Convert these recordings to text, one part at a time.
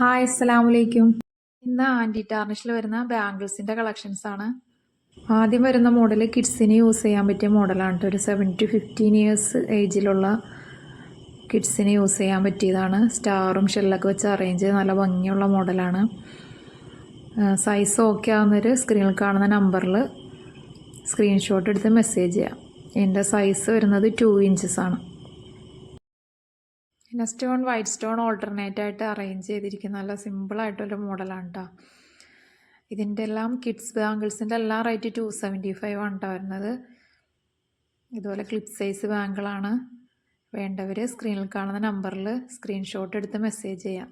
Hi അസ്സലാമു അലൈക്കും ഇന്ന് ആന്റി ടാർണിഷിൽ വരുന്ന ബാംഗിൾസിന്റെ കളക്ഷൻസ് ആണ്. ആദ്യം വരുന്ന മോഡൽ കിഡ്സിന് യൂസ് ചെയ്യാൻ പറ്റിയ മോഡലാണ് ഒരു സെവൻ ടു ഫിഫ്റ്റീൻ ഇയേഴ്സ് ഏജിലുള്ള കിഡ്സിന് യൂസ് ചെയ്യാൻ പറ്റിയതാണ്. സ്റ്റാറും ഷെല്ലൊക്കെ വെച്ച് അറേഞ്ച് ചെയ്ത് നല്ല ഭംഗിയുള്ള മോഡലാണ്. സൈസ് ഓക്കെ ആവുന്നൊരു സ്ക്രീനിൽ കാണുന്ന നമ്പറിൽ സ്ക്രീൻഷോട്ട് എടുത്ത് മെസ്സേജ് ചെയ്യാം. എന്റെ സൈസ് വരുന്നത് ടു ഇഞ്ചസ് ആണ്. പിന്നെ സ്റ്റോൺ വൈറ്റ് സ്റ്റോൺ ഓൾട്ടർനേറ്റ് ആയിട്ട് അറേഞ്ച് ചെയ്തിരിക്കുന്ന നല്ല സിമ്പിളായിട്ടൊരു മോഡലാണ് കേട്ടോ ഇതിന്റെ എല്ലാം കിഡ്സ് ബാങ്കിൾസിന്റെ എല്ലാം റേറ്റ് ടു സെവന്റി ഫൈവ് ആണ് കേട്ടോ വരുന്നത്. ഇതുപോലെ ക്ലിപ്പ് സൈസ് ബാങ്കിളാണ് വേണ്ടവർ സ്ക്രീനിൽ കാണുന്ന നമ്പറിൽ സ്ക്രീൻഷോട്ട് എടുത്ത് മെസ്സേജ് ചെയ്യാം.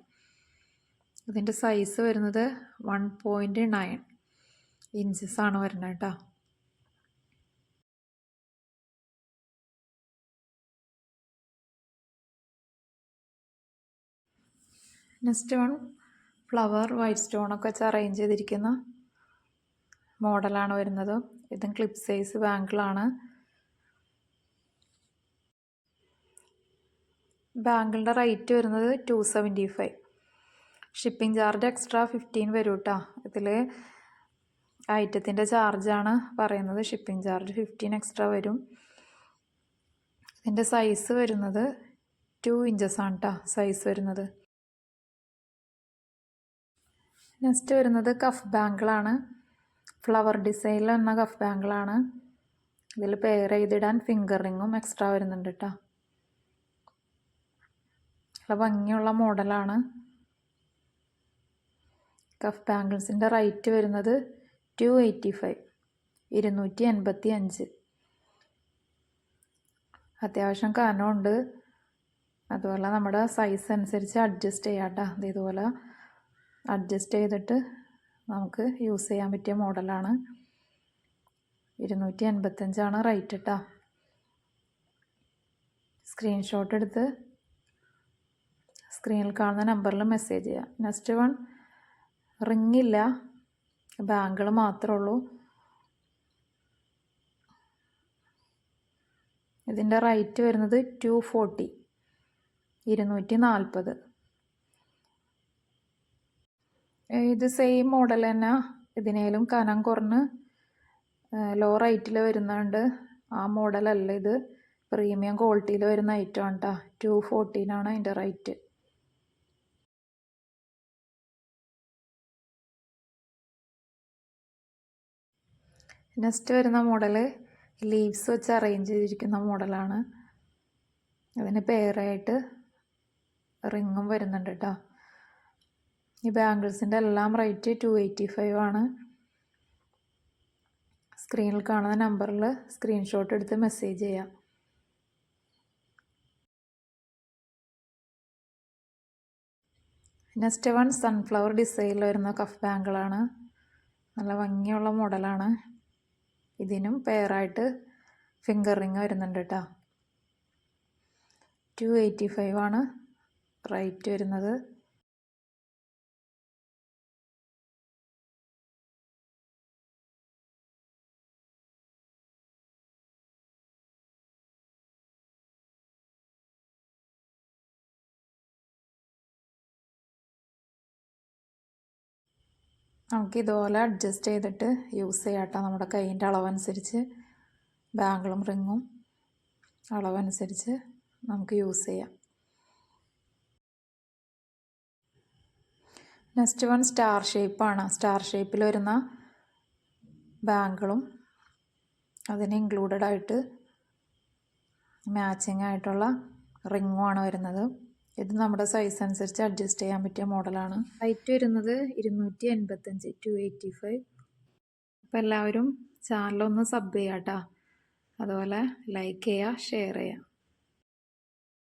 ഇതിന്റെ സൈസ് വരുന്നത് വൺ പോയിന്റ് നയൻ ഇഞ്ചസ് ആണ് വരുന്നത് കേട്ടോ നെക്സ്റ്റ് വൺ. ഫ്ലവർ വൈറ്റ് സ്റ്റോണൊക്കെ വെച്ച് അറേഞ്ച് ചെയ്തിരിക്കുന്ന മോഡലാണ് വരുന്നത്. ഇതും ക്ലിപ്പ് സൈസ് ബാങ്കിളാണ് ബാങ്കിളിന്റെ റേറ്റ് വരുന്നത് two seventy five shipping charge extra fifteen വരും കേട്ടോ ഇതിൽ ഐറ്റത്തിന്റെ ചാർജാണ് പറയുന്നത്. ഷിപ്പിംഗ് ചാർജ് ഫിഫ്റ്റീൻ എക്സ്ട്രാ വരും. ഇതിന്റെ സൈസ് വരുന്നത് ടു ഇഞ്ചസ് ആണ് കേട്ടോ സൈസ് വരുന്നത്. നെക്സ്റ്റ് വരുന്നത് കഫ് ബാങ്കിളാണ്. ഫ്ലവർ ഡിസൈനിൽ വന്ന കഫ് ബാങ്കിളാണ്. ഇതിൽ പെയർ ചെയ്തിടാൻ ഫിംഗർ റിങ്ങും എക്സ്ട്രാ വരുന്നുണ്ട് കേട്ടോ നല്ല ഭംഗിയുള്ള മോഡലാണ്. കഫ് ബാങ്കിൾസിന്റെ റേറ്റ് വരുന്നത് ടു എയ്റ്റി ഫൈവ് ഇരുന്നൂറ്റി എൺപത്തി അഞ്ച് അത്യാവശ്യം കനമുണ്ട്. അതുപോലെ നമ്മുടെ സൈസ് അനുസരിച്ച് അഡ്ജസ്റ്റ് ചെയ്യാം കേട്ടോ ഇതുപോലെ അഡ്ജസ്റ്റ് ചെയ്തിട്ട് നമുക്ക് യൂസ് ചെയ്യാൻ പറ്റിയ മോഡലാണ്. ഇരുന്നൂറ്റി എൺപത്തഞ്ചാണ് റേറ്റ് കേട്ടോ സ്ക്രീൻഷോട്ട് എടുത്ത് സ്ക്രീനിൽ കാണുന്ന നമ്പറിൽ മെസ്സേജ് ചെയ്യാം. നെക്സ്റ്റ് വൺ റിങ്ങില്ല. ബാങ്കുകൾ മാത്രമേ ഉള്ളൂ. ഇതിന്റെ റേറ്റ് വരുന്നത് ടു ഫോർട്ടി ഇരുന്നൂറ്റി നാൽപ്പത്. ഇത് സെയിം മോഡൽ തന്നെ. ഇതിനേലും കനം കുറഞ്ഞ് ലോ റേറ്റിൽ വരുന്നുണ്ട്. ആ മോഡലല്ല ഇത്. പ്രീമിയം ക്വാളിറ്റിയിൽ വരുന്ന ഐറ്റം കേട്ടോ ടു ഫോർട്ടീനാണ് അതിന്റെ റേറ്റ് നെക്സ്റ്റ് വരുന്ന മോഡൽ ലീവ്സ് വെച്ച് അറേഞ്ച് ചെയ്തിരിക്കുന്ന മോഡലാണ് അതിന് പേരായിട്ട് റിങ്ങും വരുന്നുണ്ട് കേട്ടോ ഈ ബാംഗിൾസിന്റെ എല്ലാം റേറ്റ് ടു എയ്റ്റി ഫൈവ് ആണ്. സ്ക്രീനിൽ കാണുന്ന നമ്പറിൽ സ്ക്രീൻഷോട്ട് എടുത്ത് മെസ്സേജ് ചെയ്യാം. നെക്സ്റ്റ് വൺ സൺഫ്ലവർ ഡിസൈനിൽ വരുന്ന കഫ് ബാങ്കിളാണ് നല്ല ഭംഗിയുള്ള മോഡലാണ്. ഇതിനും പെയറായിട്ട് ഫിംഗർ റിങ് വരുന്നുണ്ട് കേട്ടോ. ടു എയ്റ്റി ഫൈവ് ആണ് റേറ്റ് വരുന്നത്. നമുക്ക് ഇതുപോലെ അഡ്ജസ്റ്റ് ചെയ്തിട്ട് യൂസ് ചെയ്യാട്ടോ. നമ്മുടെ കൈയിന്റെ അളവനുസരിച്ച് ബാങ്കിളും റിങ്ങും അളവനുസരിച്ച് നമുക്ക് യൂസ് ചെയ്യാം. നെക്സ്റ്റ് വൺ സ്റ്റാർ ഷേപ്പാണ് സ്റ്റാർ ഷേപ്പിൽ വരുന്ന ബാങ്കിളും അതിന് ഇൻക്ലൂഡഡ് ആയിട്ട് മാച്ചിങ് ആയിട്ടുള്ള റിങ്ങുമാണ് വരുന്നത്. ഇത് നമ്മുടെ സൈസ് അനുസരിച്ച് അഡ്ജസ്റ്റ് ചെയ്യാൻ പറ്റിയ മോഡലാണ് ഹൈറ്റ് വരുന്നത് ഇരുന്നൂറ്റി എൺപത്തഞ്ച് ടു എയ്റ്റി ഫൈവ് അപ്പോൾ എല്ലാവരും ചാനലൊന്ന് സബ് ചെയ്യാം കേട്ടോ അതുപോലെ ലൈക്ക് ചെയ്യുക ഷെയർ ചെയ്യുക